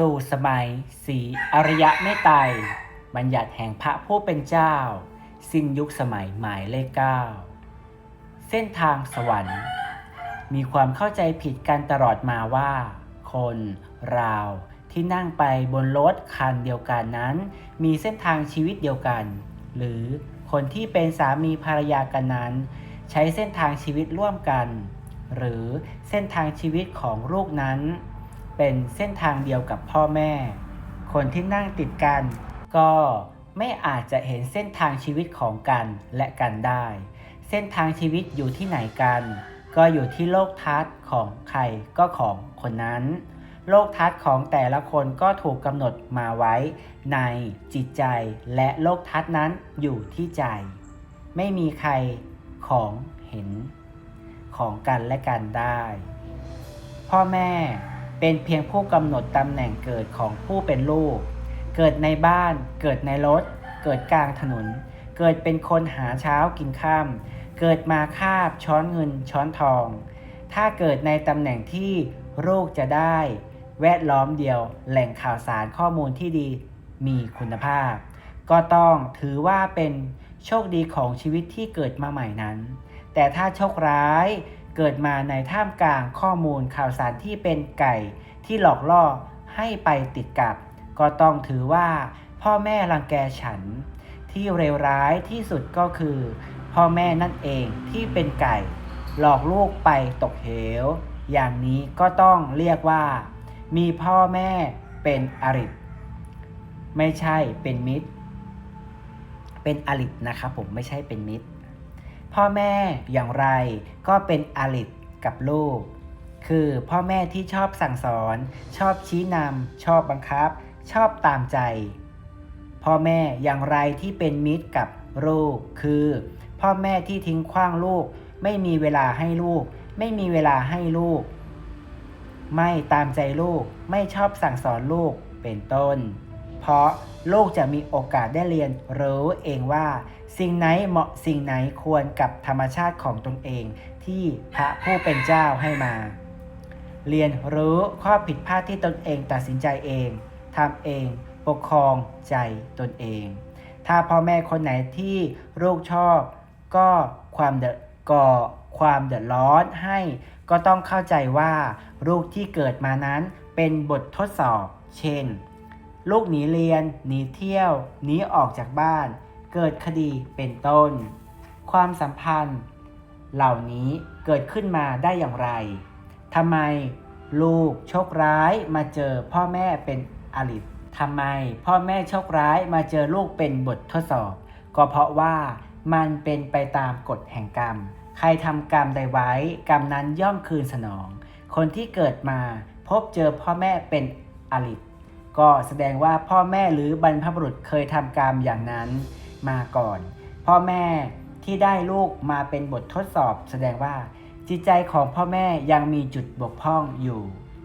สู่สมัยสีอริยะเมตไตบัญญัติแห่งพระผู้เป็นเจ้า สิ้นยุคสมัยหมายเลขเก้าเส้นทางสวรรค์ มีความเข้าใจผิดกันตลอดมาว่า คนราวที่นั่งไปบนรถคันเดียวกันนั้น มีเส้นทางชีวิตเดียวกัน หรือคนที่เป็นสามีภรรยากันนั้น ใช้เส้นทางชีวิตร่วมกัน หรือเส้นทางชีวิตของลูกนั้น เป็นเส้นทางเดียวกับพ่อแม่ คนที่นั่งติดกัน ก็ไม่อาจจะเห็นเส้นทางชีวิตของกันและกันได้ เส้นทางชีวิตอยู่ที่ไหนกัน ก็อยู่ที่โลกทัศน์ของใครก็ของคนนั้น โลกทัศน์ของแต่ละคนก็ถูกกำหนดมาไว้ในจิตใจ และโลกทัศน์นั้นอยู่ที่ใจ ไม่มีใครของเห็นของกันและกันได้ พ่อแม่ เป็นเพียงผู้กำหนดตำแหน่งเกิดของผู้เป็นลูก เกิดในบ้าน เกิดในรถ เกิดกลางถนน เกิดเป็นคนหาเช้ากินข้ามเกิดมาคาบช้อนเงินช้อนทอง ถ้าเกิดในตำแหน่งที่ลูกจะได้ แวดล้อมเดียว แหล่งข่าวสารข้อมูลที่ดีมีคุณภาพ ก็ต้องถือว่าเป็นโชคดีของชีวิตที่เกิดมาใหม่นั้น แต่ถ้าโชคร้าย เกิดมาในท่ามกลางข้อมูลข่าวสารที่เป็นไก่ที่หลอกล่อให้ไปติดกับ ก็ต้องถือว่าพ่อแม่รังแกฉัน ที่เลวร้ายที่สุดก็คือ พ่อแม่นั่นเองที่เป็นไก่ หลอกลูกไปตกเหว อย่างนี้ก็ต้องเรียกว่า มีพ่อแม่เป็นอริไม่ใช่เป็นมิตร เป็นอรินะครับผมไม่ใช่เป็นมิตร พ่อแม่อย่างไรก็เป็นอริกับลูก คือพ่อแม่ที่ชอบสั่งสอน ชอบชี้นำชอบบังคับ ชอบตามใจ พ่อแม่อย่างไรที่เป็นมิตรกับลูก คือ พ่อแม่ที่ทิ้งขว้างลูก ไม่มีเวลาให้ลูก ไม่มีเวลาให้ลูก ไม่ตามใจลูก ไม่ชอบสั่งสอนลูกเป็นต้น เพราะลูกจะมีโอกาสได้เรียนรู้เองว่า สิ่งไหนเหมาะสิ่งไหนควรกับธรรมชาติของตนเอง ที่พระผู้เป็นเจ้าให้มา เรียนรู้ข้อผิดพลาดที่ตนเองตัดสินใจเองทำเอง ปกครองใจตนเอง ถ้าพ่อแม่คนไหนที่ลูกชอบ ก็ความเดือดก่อความเดือดร้อนให้ ก็ต้องเข้าใจว่าลูกที่เกิดมานั้นเป็นบททดสอบ เช่น ลูกหนีเรียน หนีเที่ยว หนีออกจากบ้าน เกิดคดีเป็นต้น ความสัมพันธ์ เหล่านี้เกิดขึ้นมาได้อย่างไรทำไมลูกโชคร้ายมาเจอพ่อแม่เป็นอริทำไมพ่อแม่โชคร้ายมาเจอลูกเป็นบททดสอบ ก็เพราะว่ามันเป็นไปตามกฎแห่งกรรม ใครทำกรรมใดไว้ กรรมนั้นย่อมคืนสนอง คนที่เกิดมาพบเจอพ่อแม่เป็นอริ ก็แสดงว่าพ่อแม่หรือบรรพบุรุษเคยทำกรรมอย่างนั้นมาก่อน พ่อแม่ที่ได้ลูกมาเป็นบททดสอบ แสดงว่าจิตใจของพ่อแม่ยังมีจุดบกพร่องอยู่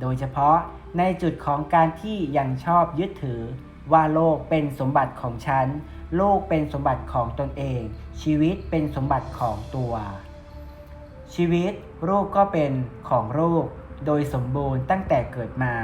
โดยเฉพาะในจุดของการที่ยังชอบยึดถือ ว่าโลกเป็นสมบัติของฉัน โลกเป็นสมบัติของตนเอง ชีวิตเป็นสมบัติของตัว ชีวิตลูกก็เป็นของลูกโดยสมบูรณ์ตั้งแต่เกิดมา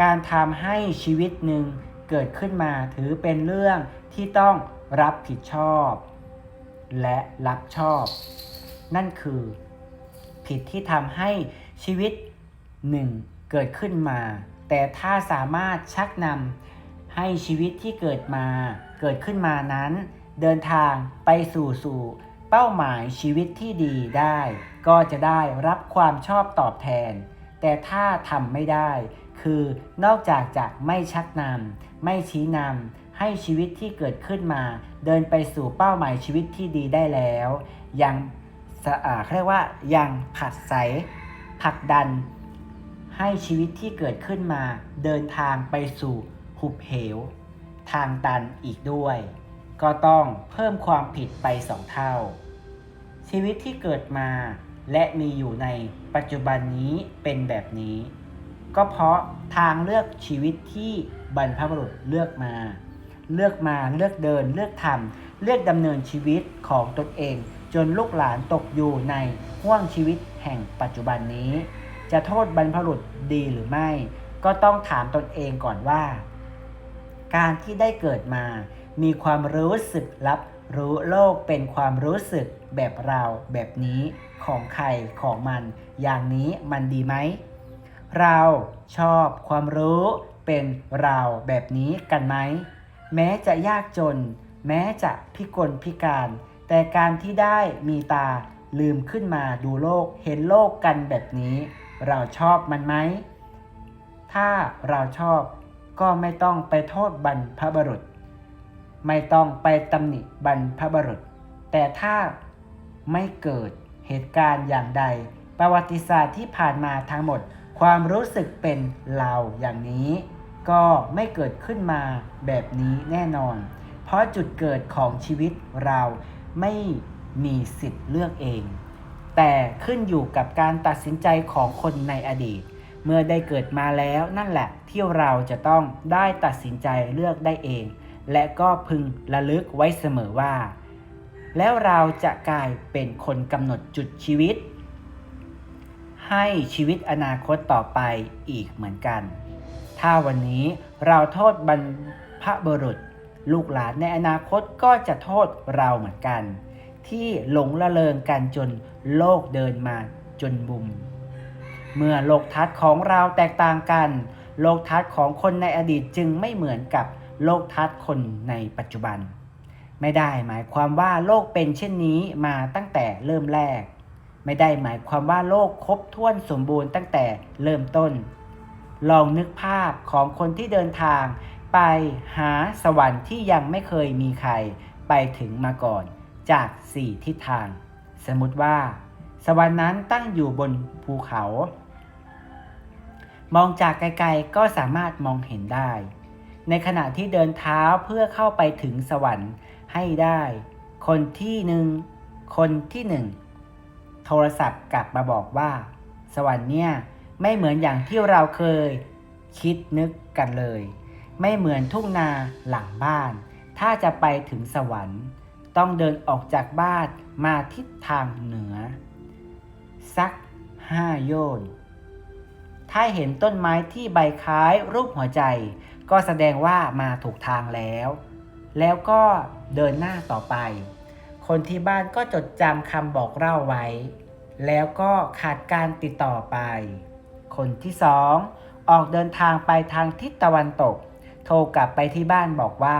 การทำให้ชีวิตหนึ่งเกิดขึ้นมาถือเป็นเรื่องที่ต้องรับผิดชอบ และรับชอบ นั่นคือ ผิดที่ทำให้ชีวิตหนึ่งเกิดขึ้นมา แต่ถ้าสามารถชักนำให้ชีวิตที่เกิดมาเกิดขึ้นมานั้น เดินทางไปสู่สู่เป้าหมายชีวิตที่ดีได้ ก็จะได้รับความชอบตอบแทน แต่ถ้าทำไม่ได้ คือนอกจากจะไม่ชักนำไม่ชี้นำให้ชีวิตที่เกิดขึ้นมา เดินไปสู่เป้าหมายชีวิตที่ดีได้แล้ว ยังเขาเรียกว่ายังผัดใสผลักดัน ให้ชีวิตที่เกิดขึ้นมา เดินทางไปสู่หุบเหว ทางตันอีกด้วย ก็ต้องเพิ่มความผิดไปสองเท่า ชีวิตที่เกิดมา และมีอยู่ในปัจจุบันนี้เป็นแบบนี้ ก็เพราะทางเลือกชีวิตที่บรรพบุรุษเลือกมา เลือกมาเลือกเดิน เลือกทำเลือกดำเนินชีวิตของตนเอง จนลูกหลานตกอยู่ในห่วงชีวิตแห่งปัจจุบันนี้ จะโทษบรรพบุรุษดีหรือไม่ ก็ต้องถามตนเองก่อนว่า การที่ได้เกิดมา มีความรู้สึกรับรู้โลกเป็นความรู้สึกแบบเราแบบนี้ ของใครของมัน อย่างนี้มันดีไหม เราชอบความรู้เป็นเราแบบนี้กันไหม แม้จะยากจน แม้จะพิกลพิการ แต่การที่ได้มีตาลืมขึ้นมาดูโลกเห็นโลกกันแบบนี้ เราชอบมันไหม ถ้าเราชอบก็ไม่ต้องไปโทษบรรพบรุษ ไม่ต้องไปตำหนิบรรพบรุษ แต่ถ้าไม่เกิด เหตุการณ์อย่างใด ประวัติศาสตร์ที่ผ่านมาทั้งหมด ความรู้สึกเป็นเราอย่างนี้ ก็ไม่เกิดขึ้นมาแบบนี้แน่นอน เพราะจุดเกิดของชีวิตเราไม่มีสิทธิ์เลือกเอง แต่ขึ้นอยู่กับการตัดสินใจของคนในอดีต เมื่อได้เกิดมาแล้วนั่นแหละที่เราจะต้องได้ตัดสินใจเลือกได้เอง และก็พึงระลึกไว้เสมอว่า แล้วเราจะกลายเป็นคนกำหนดจุดชีวิต ให้ชีวิตอนาคตต่อไปอีกเหมือนกัน ถ้าวันนี้เราโทษบรรพบุรุษ ลูกหลานในอนาคตก็จะโทษเราเหมือนกัน ที่หลงละเลงกันจนโลกเดินมาจนมุม เมื่อโลกทัศน์ของเราแตกต่างกัน โลกทัศน์ของคนในอดีตจึงไม่เหมือนกับโลกทัศน์คนในปัจจุบัน ไม่ได้หมายความว่าโลกเป็นเช่นนี้มาตั้งแต่เริ่มแรก ไม่ได้หมายความว่าโลกครบถ้วนสมบูรณ์ตั้งแต่เริ่มต้น ลองนึกภาพของคนที่เดินทาง ไปหาสวรรค์ที่ยังไม่เคยมีใครไปถึงมาก่อนจากสี่ทิศทาง สมมติว่า สวรรค์นั้นตั้งอยู่บนภูเขา มองจากไกลๆก็สามารถมองเห็นได้ ในขณะที่เดินเท้าเพื่อเข้าไปถึงสวรรค์ ให้ได้ คนที่หนึ่ง คนที่หนึ่ง โทรศัพท์กลับมาบอกว่า สวรรค์เนี่ยไม่เหมือนอย่างที่เราเคย คิดนึกกันเลย ไม่เหมือนทุ่งนาหลังบ้าน ถ้าจะไปถึงสวรรค์ ต้องเดินออกจากบ้านมาทิศทางเหนือ สักห้าโยนถ้าเห็นต้นไม้ที่ใบคล้ายรูปหัวใจ ก็แสดงว่ามาถูกทางแล้ว แล้วก็เดินหน้าต่อไป คนที่บ้านก็จดจำคำบอกเล่าไว้ แล้วก็ขาดการติดต่อไป คนที่สองออกเดินทางไปทางทิศตะวันตก โทรกลับไปที่บ้านบอกว่า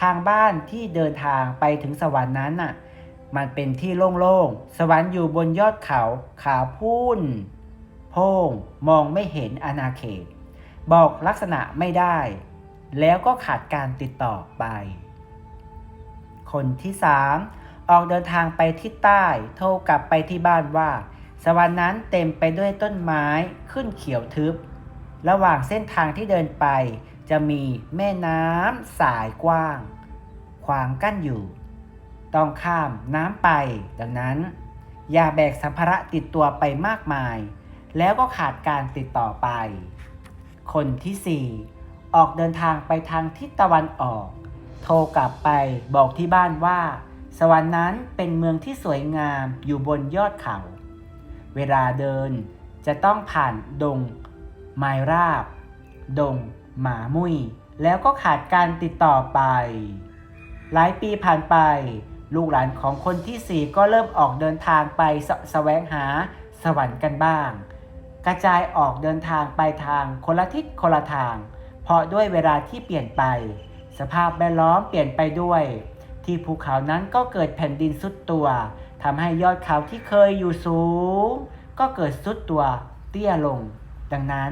ทางบ้านที่เดินทางไปถึงสวรรค์นั้นน่ะ มันเป็นที่โล่งๆ สวรรค์อยู่บนยอดเขาขาวพุ่นโพ่งมองไม่เห็นอาณาเขต บอกลักษณะไม่ได้ แล้วก็ขาดการติดต่อไป คนที่สามออกเดินทางไปทิศใต้ โทรกลับไปที่บ้านว่า สวรรค์นั้นเต็มไปด้วยต้นไม้ขึ้นเขียวทึบ ระหว่างเส้นทางที่เดินไป จะมีแม่น้ำสายกว้าง ขวางกั้นอยู่ ต้องข้ามน้ำไป ดังนั้น อย่าแบกสัมภาระติดตัวไปมากมาย แล้วก็ขาดการติดต่อไป คนที่4 ออกเดินทางไปทางทิศตะวันออก โทรกลับไปบอกที่บ้านว่า สวรรค์นั้นเป็นเมืองที่สวยงามอยู่บนยอดเขา เวลาเดินจะต้องผ่านดง ไม้ราบ ดง หมามุยแล้วก็ขาดการติดต่อไป หลายปีผ่านไป ลูกหลานของคนที่สี่ก็เริ่มออกเดินทางไปสแสวงหาสวรรค์กันบ้าง กระจายออกเดินทางไปทางคนละทิศคนละทาง เพราะด้วยเวลาที่เปลี่ยนไป สภาพแวดล้อมเปลี่ยนไปด้วย ที่ภูเขานั้นก็เกิดแผ่นดินสุดตัวทำให้ยอดเขาที่เคยอยู่สูง ก็เกิดสุดตัวเตี้ยลง ดังนั้น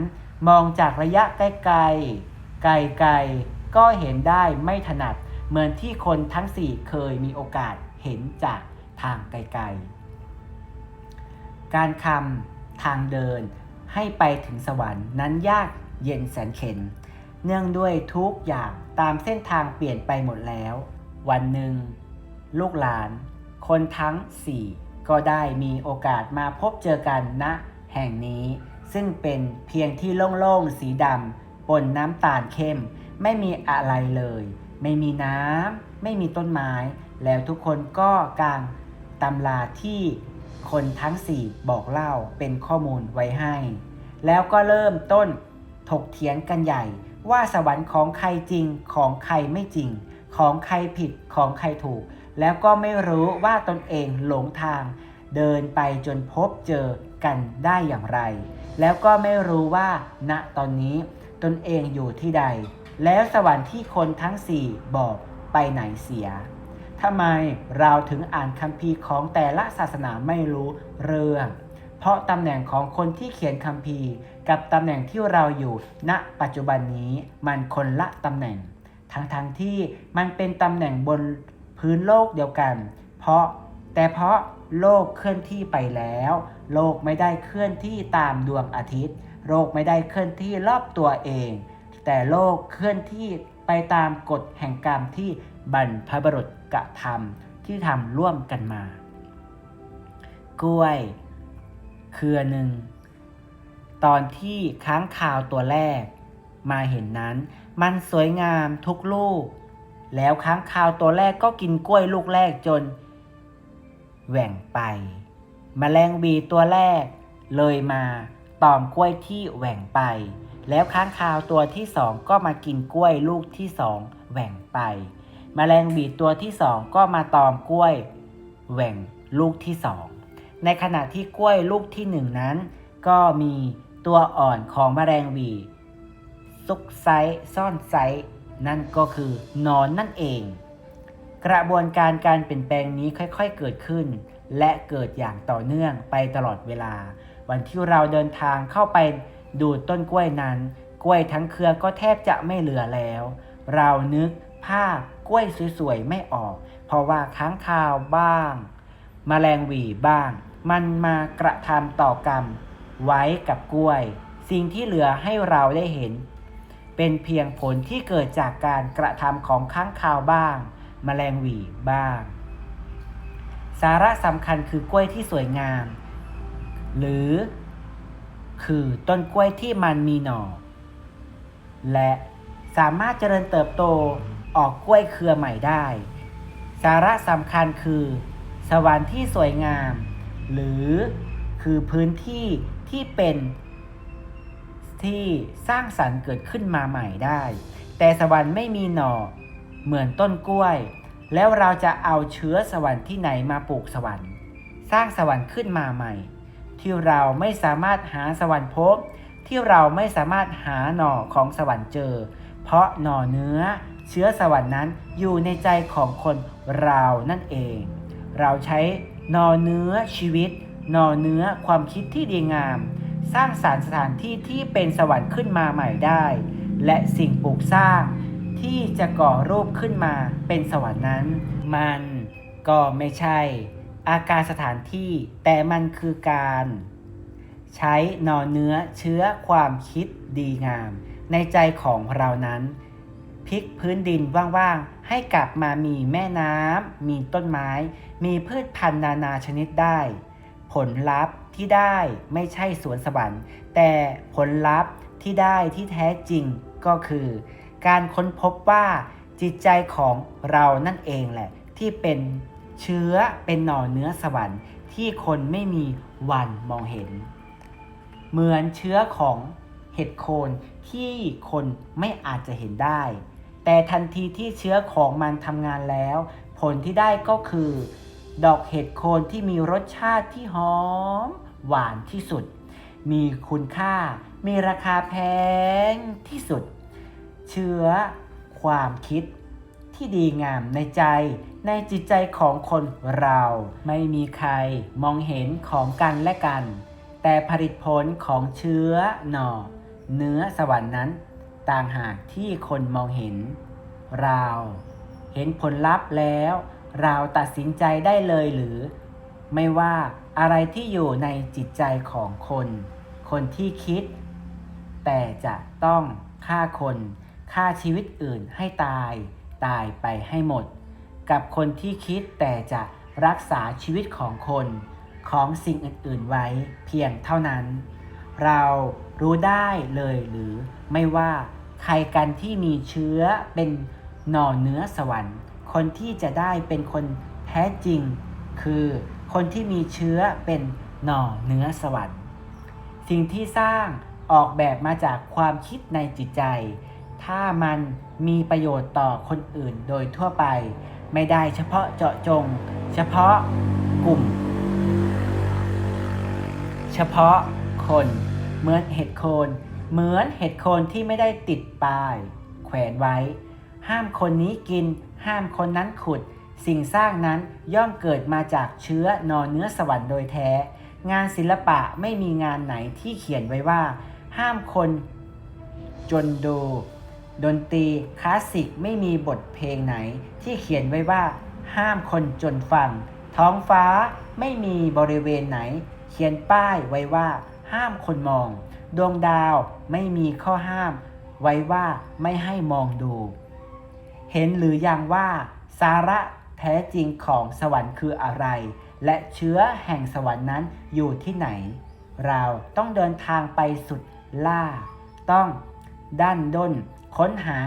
มองจากระยะใกล้ๆไกลๆก็เห็นได้ไม่ถนัดเหมือนที่คนทั้งสี่เคยมีโอกาสเห็นจากทางไกลๆ การคำทางเดินให้ไปถึงสวรรค์นั้นยากเย็นแสนเข็น เนื่องด้วยทุกอย่างตามเส้นทางเปลี่ยนไปหมดแล้ว วันหนึ่ง ลูกหลาน คนทั้งสี่ก็ได้มีโอกาสมาพบเจอกันณแห่งนี้ ซึ่งเป็นเพียงที่โล่งๆสีดำปนน้ำตาลเข้ม ไม่มีอะไรเลย ไม่มีน้ำไม่มีต้นไม้ แล้วทุกคนก็กางตำราที่คนทั้งสี่บอกเล่าเป็นข้อมูลไว้ให้ แล้วก็เริ่มต้นถกเถียงกันใหญ่ ว่าสวรรค์ของใครจริงของใครไม่จริง ของใครผิดของใครถูก แล้วก็ไม่รู้ว่าตนเองหลงทาง เดินไปจนพบเจอกันได้อย่างไร แล้วก็ไม่รู้ว่าณตอนนี้ตนเองอยู่ที่ใด แล้วสวรรค์ที่คนทั้งสี่บอกไปไหนเสียทำไมเราถึงอ่านคัมภีร์ของแต่ละศาสนาไม่รู้เรื่อง เพราะตำแหน่งของคนที่เขียนคัมภีร์ กับตำแหน่งที่เราอยู่ณปัจจุบันนี้มันคนละตำแหน่ง ทั้งๆทที่มันเป็นตำแหน่งบนพื้นโลกเดียวกัน เพราะแต่เพราะโลกเคลื่อนที่ไปแล้ว โลกไม่ได้เคลื่อนที่ตามดวงอาทิตย์ โลกไม่ได้เคลื่อนที่รอบตัวเอง แต่โลกเคลื่อนที่ไปตามกฎแห่งกรรมที่บรรพบุรุษกระทำที่ทำร่วมกันมา กล้วย เครือหนึ่ง ตอนที่ค้างคาวตัวแรก มาเห็นนั้น มันสวยงามทุกลูก แล้วค้างคาวตัวแรกก็กินกล้วยลูกแรกจน แหว่งไปแมลงวีตัวแรก เลยมาตอมกล้วยที่แหว่งไป แล้วค้างคาวตัวที่สองก็มากินกล้วยลูกที่สองแหว่งไปแมลงวีตัวที่สองก็มาตอมกล้วย แหว่งลูกที่สองในขณะที่กล้วยลูกที่หนึ่งนั้น ก็มี ตัวอ่อนของแมลงวีซุกไซซ่อนไซนั่นก็คือนอนนั่นเอง กระบวนการการเปลี่ยนแปลงนี้ค่อยๆเกิดขึ้น และเกิดอย่างต่อเนื่องไปตลอดเวลา วันที่เราเดินทางเข้าไปดูต้นกล้วยนั้น กล้วยทั้งเครือก็แทบจะไม่เหลือแล้ว เรานึกภาพกล้วยสวยๆไม่ออก เพราะว่าค้างคาวบ้างแมลงหวีบ้าง มันมากระทำต่อกรรม ไว้กับกล้วย สิ่งที่เหลือให้เราได้เห็น เป็นเพียงผลที่เกิดจากการกระทำของค้างคาวบ้างแมลงหวีบ้าง สาระสำคัญคือกล้วยที่สวยงาม หรือ คือต้นกล้วยที่มันมีหน่อ และสามารถเจริญเติบโตออกกล้วยเครือใหม่ได้ สาระสำคัญคือ สวรรค์ที่สวยงาม หรือคือพื้นที่ ที่เป็น ที่สร้างสรรค์เกิดขึ้นมาใหม่ได้ แต่สวรรค์ไม่มีหน่อเหมือนต้นกล้วย แล้วเราจะเอาเชื้อสวรรค์ที่ไหนมาปลูกสวรรค์ สร้างสวรรค์ขึ้นมาใหม่ ที่เราไม่สามารถหาสวรรค์พบ ที่เราไม่สามารถหาหน่อของสวรรค์เจอ เพราะหน่อเนื้อเชื้อสวรรค์นั้นอยู่ในใจของคนเรานั่นเอง เราใช้หน่อเนื้อชีวิต น่อเนื้อความคิดที่ดีงาม สร้างสารรค์สถานที่ที่เป็นสวรรค์ขึ้นมาใหม่ได้ และสิ่งปลูกสร้าง ที่จะก่อรูปขึ้นมาเป็นสวรรค์นั้น มันก็ไม่ใช่ อาการสถานที่แต่มันคือการ ใช้นอเนื้อเชื้อความคิดดีงาม ในใจของเรานั้นพลิกพื้นดินว่างๆ ให้กลับมามีแม่น้ำมีต้นไม้ มีพืชพันธุ์นานาชนิดได้ ผลลัพธ์ที่ได้ไม่ใช่สวนสวรรค์ แต่ผลลัพธ์ที่ได้ที่แท้จริงก็คือ การค้นพบว่าจิตใจของเรานั่นเองแหละ ที่เป็นเชื้อเป็นหน่อเนื้อสวรรค์ที่คนไม่มีวันมองเห็น เหมือนเชื้อของเห็ดโคนที่คนไม่อาจจะเห็นได้ แต่ทันทีที่เชื้อของมันทำงานแล้ว ผลที่ได้ก็คือ ดอกเห็ดโคนที่มีรสชาติที่หอม หวานที่สุด มีคุณค่า มีราคาแพงที่สุด เชื้อ ความคิด ที่ดีงามในใจ ในจิตใจของคนเราไม่มีใครมองเห็นของกันและกัน แต่ผลิตผลของเชื้อหน่อ เนื้อสวรรค์นั้น ต่างหากที่คนมองเห็น เรา เห็นผลลัพธ์แล้ว เราตัดสินใจได้เลยหรือ ไม่ว่าอะไรที่อยู่ในจิตใจของคน คนที่คิด แต่จะต้องฆ่าคนฆ่าชีวิตอื่นให้ตาย ตายไปให้หมด กับคนที่คิดแต่จะรักษาชีวิตของคนของสิ่งอื่น ๆ ไว้เพียงเท่านั้น เรารู้ได้เลยหรือไม่ว่าใครกันที่มีเชื้อเป็นหน่อเนื้อสวรรค์ คนที่จะได้เป็นคนแท้จริง คือคนที่มีเชื้อเป็นหน่อเนื้อสวรรค์ สิ่งที่สร้างออกแบบมาจากความคิดในจิตใจ ถ้ามันมีประโยชน์ต่อคนอื่นโดยทั่วไป ไม่ได้เฉพาะเจาะจง เฉพาะกลุ่ม เฉพาะคนเหมือนเห็ดโคน เหมือนเห็ดโคนที่ไม่ได้ติดป้าย แขวนไว้ ห้ามคนนี้กิน ห้ามคนนั้นขุด สิ่งสร้างนั้นย่อมเกิดมาจากเชื้อนอนเนื้อสวรรค์โดยแท้ งานศิลปะไม่มีงานไหนที่เขียนไว้ว่า ห้ามคนจนดู ดนตรีคลาสสิกไม่มีบทเพลงไหนที่เขียนไว้ว่า ห้ามคนจนฟัง ท้องฟ้าไม่มีบริเวณไหน เขียนป้ายไว้ว่า ห้ามคนมอง ดวงดาวไม่มีข้อห้าม ไว้ว่าไม่ให้มองดู เห็นหรือยังว่าสาระแท้จริงของสวรรค์คืออะไร และเชื้อแห่งสวรรค์นั้นอยู่ที่ไหน เราต้องเดินทางไปสุดล่า ต้องด้านด้น ค้นหา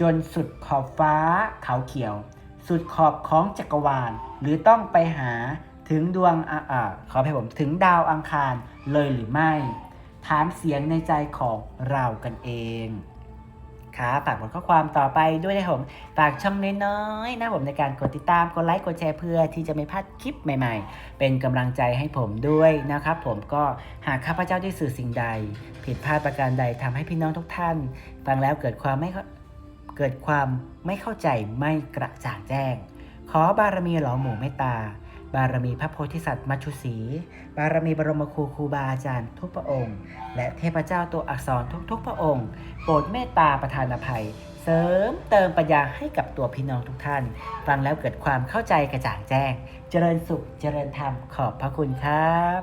จนสุดขอบฟ้าเขาเขียว สุดขอบของจักรวาล หรือต้องไปหาถึงดวงอ่าอาขอให้ผมถึงดาวอังคารเลยหรือไม่ ถามเสียงในใจของเรากันเอง ครับฝากบทข้อความต่อไปด้วยนะผมฝากช่องน้อยๆนะผมในการกดติดตามกดไลค์กดแชร์เพื่อที่จะไม่พลาดคลิปใหม่ ๆ เป็นกำลังใจให้ผมด้วยนะครับ ผมก็หากข้าพเจ้าได้สื่อสิ่งใด ผิดพลาดประการใดทำให้พี่น้องทุกท่าน ฟังแล้วเกิดความไม่เข้าเกิดความไม่เข้าใจไม่กระจ่างแจ้ง ขอบารมีหลอหมู่เมตตา บารมีพระโพธิสัตว์มัชชุสีบารมีบรมครูครูบาอาจารย์ทุกพระองค์ และเทพเจ้าตัวอักษรทุกๆ พระองค์ โปรดเมตตาประทานอภัย เสริมเติมปัญญาให้กับตัวพี่น้องทุกท่าน ฟังแล้วเกิดความเข้าใจกระจ่างแจ้ง เจริญสุขเจริญธรรมขอบพระคุณครับ